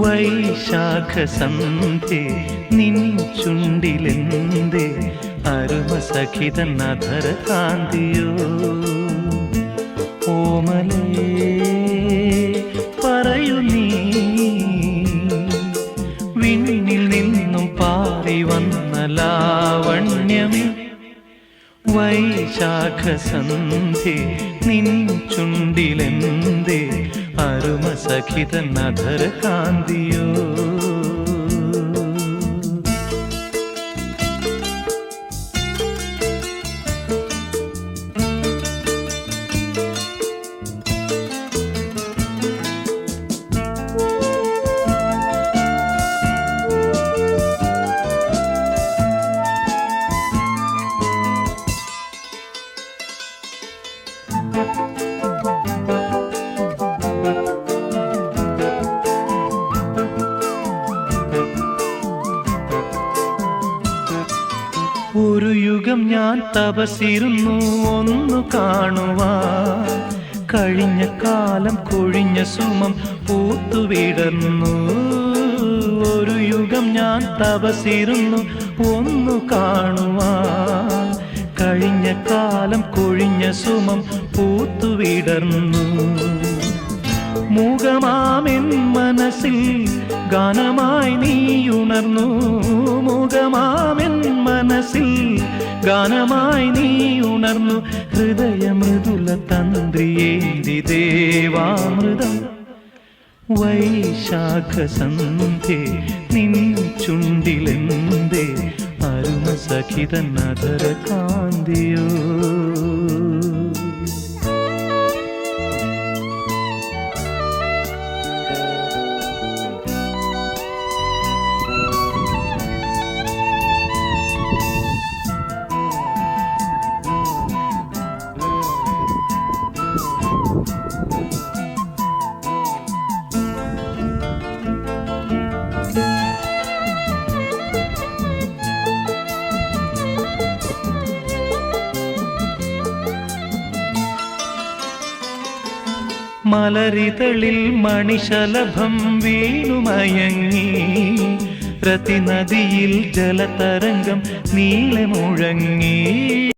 വൈശാഖ സന്ധി നിൻ ചുണ്ടിലെന്തേ അരുമ സഖിത അധര കാന്തിയോ ഓമലേ പറയൂ നീ. വിണ്ണിൽ നിന്നും പാറി വന്ന ലാവണ്യമേ വൈശാഖ സന്ധ്യ നിൻ ചുണ്ടിലെന്തേ അരുമ സഖിതൻ അധര കാന്തിയോ? ഒരു യുഗം ഞാൻ തപസിരുന്നു ഒന്നു കാണുവാ. കഴിഞ്ഞ കാലം കൊഴിഞ്ഞ സുമം പൂത്തുവിടുന്നു ഒരു യുഗം ഞാൻ തപസിരുന്നു ഒന്നു കാണുവാ. കഴിഞ്ഞ കാലം കൊഴിഞ്ഞ സുമം പൂത്തുവിടർന്നു മുഖമാമെൻ മനസ്സിൽ ഗാനമായി നീ ഉണർന്നു. മുഖമാമെൻ മനസ്സിൽ ഗാനമായി നീ ഉണർന്നു. ഹൃദയമൃദുല തന്ത്രിയേന്തി ദേവാമൃതം. വൈശാഖ സന്ധ്യ നിൻ ചുണ്ടിലെന്തേ? അരുണ സഖിതൻ അധര കാന്തിയോ മലരിതളിൽ മണിശലഭം വീണുമയങ്ങി. പ്രതിനദിയിൽ ജലതരംഗം നീളെ മുഴങ്ങി